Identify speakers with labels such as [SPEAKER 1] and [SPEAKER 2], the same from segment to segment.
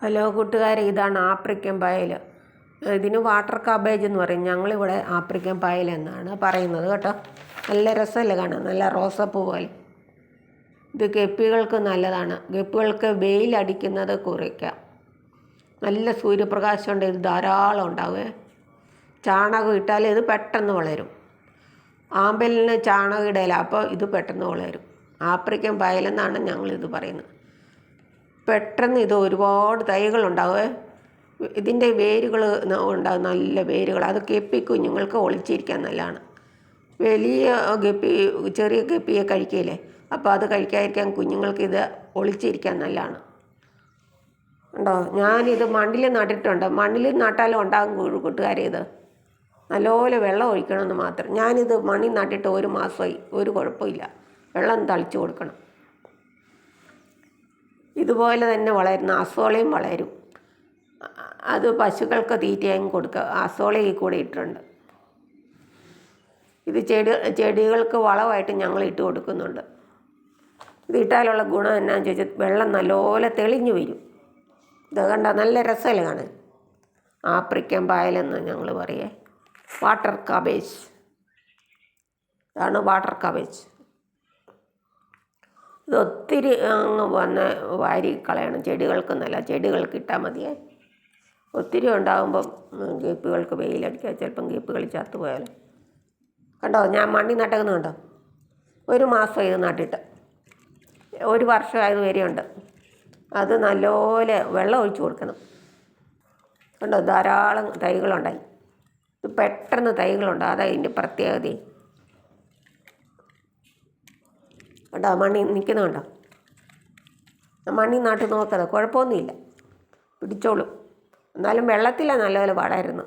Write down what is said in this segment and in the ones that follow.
[SPEAKER 1] Hello കൂട്ടുകാരെ ഇതാണ് African പായൽ. ഇതിന് വാട്ടർ കാബേജ് എന്ന് പറയും. ഞങ്ങളിവിടെ ആഫ്രിക്കൻ പായൽ എന്നാണ് പറയുന്നത് കേട്ടോ. നല്ല രസമല്ലേ കാണാൻ? നല്ല റോസപ്പൂ പോലെ. ഇത് ഗപ്പികൾക്ക് നല്ലതാണ്. ഗപ്പികൾക്ക് വെയിലടിക്കുന്നത് കുറയ്ക്കാം. നല്ല സൂര്യപ്രകാശം ഉണ്ട്. ഇത് ധാരാളം ഉണ്ടാവുമേ ചാണകം ഇട്ടാൽ ഇത് പെട്ടെന്ന് വളരും. ആമ്പലിന് ചാണകം ഇടയില്ല അപ്പോൾ ഇത് പെട്ടെന്ന് വളരും. ആഫ്രിക്കൻ പായലെന്നാണ് ഞങ്ങളിത് പറയുന്നത്. പെട്ടെന്ന് ഇത് ഒരുപാട് തൈകളുണ്ടാവേ ഇതിന്റെ വേരുകൾ ഉണ്ടാകും. നല്ല വേരുകൾ. അത് ഗപ്പി കുഞ്ഞുങ്ങൾക്ക് ഒളിച്ചിരിക്കാൻ നല്ലതാണ്. വലിയ ഗപ്പി ചെറിയ ഗപ്പിയെ കഴിക്കില്ലേ അപ്പോൾ അത് കഴിക്കാതിരിക്കാൻ കുഞ്ഞുങ്ങൾക്ക് ഇത് ഒളിച്ചിരിക്കാൻ നല്ലതാണ്. ഉണ്ടോ ഞാനിത് മണ്ണിൽ നട്ടിട്ടുണ്ട്. മണ്ണിൽ നട്ടാലും ഉണ്ടാകും കൂട്ടുകാരെ ഇത്. നല്ലപോലെ വെള്ളം ഒഴിക്കണമെന്ന് മാത്രം. ഞാനിത് മണ്ണിൽ നട്ടിട്ട് ഒരു മാസമായി. ഒരു കുഴപ്പമില്ല. വെള്ളം തളിച്ചു കൊടുക്കണം. ഇതുപോലെ തന്നെ വളരുന്ന അസോളയും വളരും. അത് പശുക്കൾക്ക് തീറ്റയും കൊടുക്കുക അസോള ഈ കൂടെ ഇട്ടിട്ടുണ്ട്. ഇത് ചെടി ചെടികൾക്ക് വളമായിട്ട് ഞങ്ങൾ ഇട്ട് കൊടുക്കുന്നുണ്ട്. ഇതിട്ടാലുള്ള ഗുണം എന്നാന്ന് ചോദിച്ചാൽ വെള്ളം നല്ലപോലെ തെളിഞ്ഞു വരും. ഇത് കണ്ട നല്ല രസമല്ലേ കാണാൻ? ആഫ്രിക്കൻ പായലെന്ന് ഞങ്ങൾ പറയേ. Water cabbage. ഇതാണ് വാട്ടർ കാബേജ്. ഇത് ഒത്തിരി അങ്ങ് വന്ന് വാരി കളയണം ചെടികൾക്ക് നല്ല ചെടികൾക്ക് ഇട്ടാൽ മതിയേ. ഒത്തിരി ഉണ്ടാകുമ്പം ഗീപ്പുകൾക്ക് വെയിലടിക്കുക ചിലപ്പം ഗപ്പികൾ ചത്തു പോയാലും. കണ്ടോ? ഞാൻ മണ്ണി നട്ടകുന്ന കണ്ടോ? ഒരു മാസം ഇത് നട്ടിട്ട്. ഒരു വർഷമായത് വരെയുണ്ട്. അത് നല്ലപോലെ വെള്ളം ഒഴിച്ചു കൊടുക്കണം. കണ്ടോ? ധാരാളം തൈകളുണ്ടായി. പെട്ടെന്ന് തൈകളുണ്ട്. അതാ ഇതിന്റെ പ്രത്യേകതയും കണ്ടോ? മണ്ണി നിൽക്കുന്നുണ്ടോ മണ്ണി നാട്ടിൽ നോക്കത് കുഴപ്പമൊന്നുമില്ല. പിടിച്ചോളും. എന്നാലും വെള്ളത്തിലാണ് നല്ലപോലെ വളരുന്നു.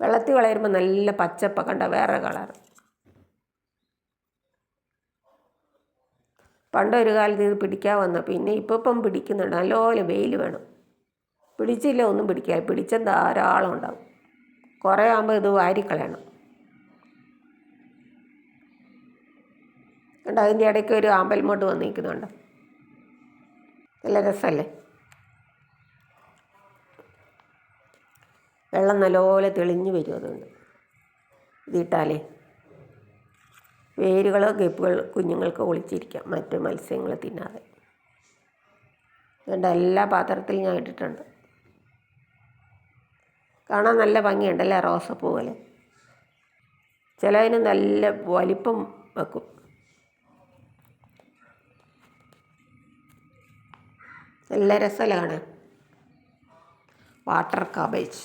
[SPEAKER 1] വെള്ളത്തിൽ വളരുമ്പോൾ നല്ല പച്ചപ്പ. കണ്ട? വേറെ കളർ പണ്ടൊരു കാലത്ത് ഇത് പിടിക്കാൻ വന്ന പിന്നെ ഇപ്പം ഇപ്പം പിടിക്കുന്നുണ്ട്. നല്ലപോലെ വെയിൽ വേണം. പിടിച്ചില്ല ഒന്നും പിടിക്കുക പിടിച്ച ധാരാളം ഉണ്ടാവും. കുറേ ആകുമ്പോൾ ഇത് വാരിക്കളയണം. കണ്ടോ? അതിന്റെ ഇടയ്ക്ക് ഒരു ആമ്പൽമോട്ട് വന്നിരിക്കുന്നുണ്ട്. നല്ല രസമല്ലേ? വെള്ളം നല്ലപോലെ തെളിഞ്ഞു വരും അതുകൊണ്ട്. ഇതിട്ടാലേ വേരുകൾ ഗപ്പുകൾ കുഞ്ഞുങ്ങൾക്ക് ഒളിച്ചിരിക്കാം. മറ്റ് മത്സ്യങ്ങൾ തിന്നാതെ. അതുകൊണ്ട് എല്ലാ പാത്രത്തിലും ഞാൻ ഇട്ടിട്ടുണ്ട്. കാണാൻ നല്ല ഭംഗിയുണ്ടല്ലേ റോസപ്പൂ പോലെ ചിലതിന് നല്ല വലിപ്പം വെക്കും. നല്ല രസമല്ല കാണാൻ വാട്ടർ കാബേജ്.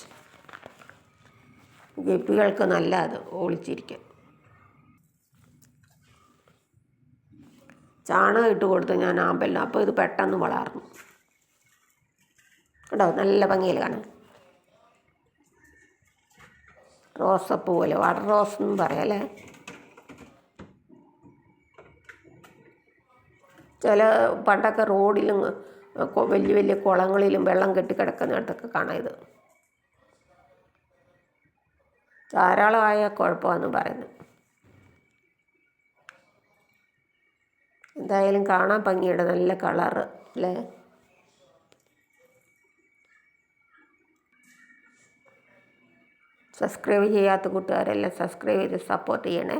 [SPEAKER 1] ഗപ്പികൾക്ക് നല്ല അത് ഒളിച്ചിരിക്കാൻ ചാണകം ഇട്ട് കൊടുത്ത് ഞാൻ ആമ്പലിന് അപ്പോൾ ഇത് പെട്ടെന്ന് വളർന്നു. കേട്ടോ നല്ല ഭംഗിയിൽ കാണാൻ റോസപ്പൂ പോലെ വാട്ടർ റോസ് എന്ന് പറയാം അല്ലേ? ചില പണ്ടൊക്കെ റോഡിലും വലിയ വലിയ കുളങ്ങളിലും വെള്ളം കെട്ടി കിടക്കുന്നിടത്തൊക്കെ കാണാം ഇത്. ധാരാളമായ കുഴപ്പമെന്ന് പറയുന്നത് എന്തായാലും കാണാൻ ഭംഗിയുടെ നല്ല കളർ അല്ലേ? സബ്സ്ക്രൈബ് ചെയ്യാത്ത കൂട്ടുകാരെല്ലാം സബ്സ്ക്രൈബ് ചെയ്ത് സപ്പോർട്ട് ചെയ്യണേ.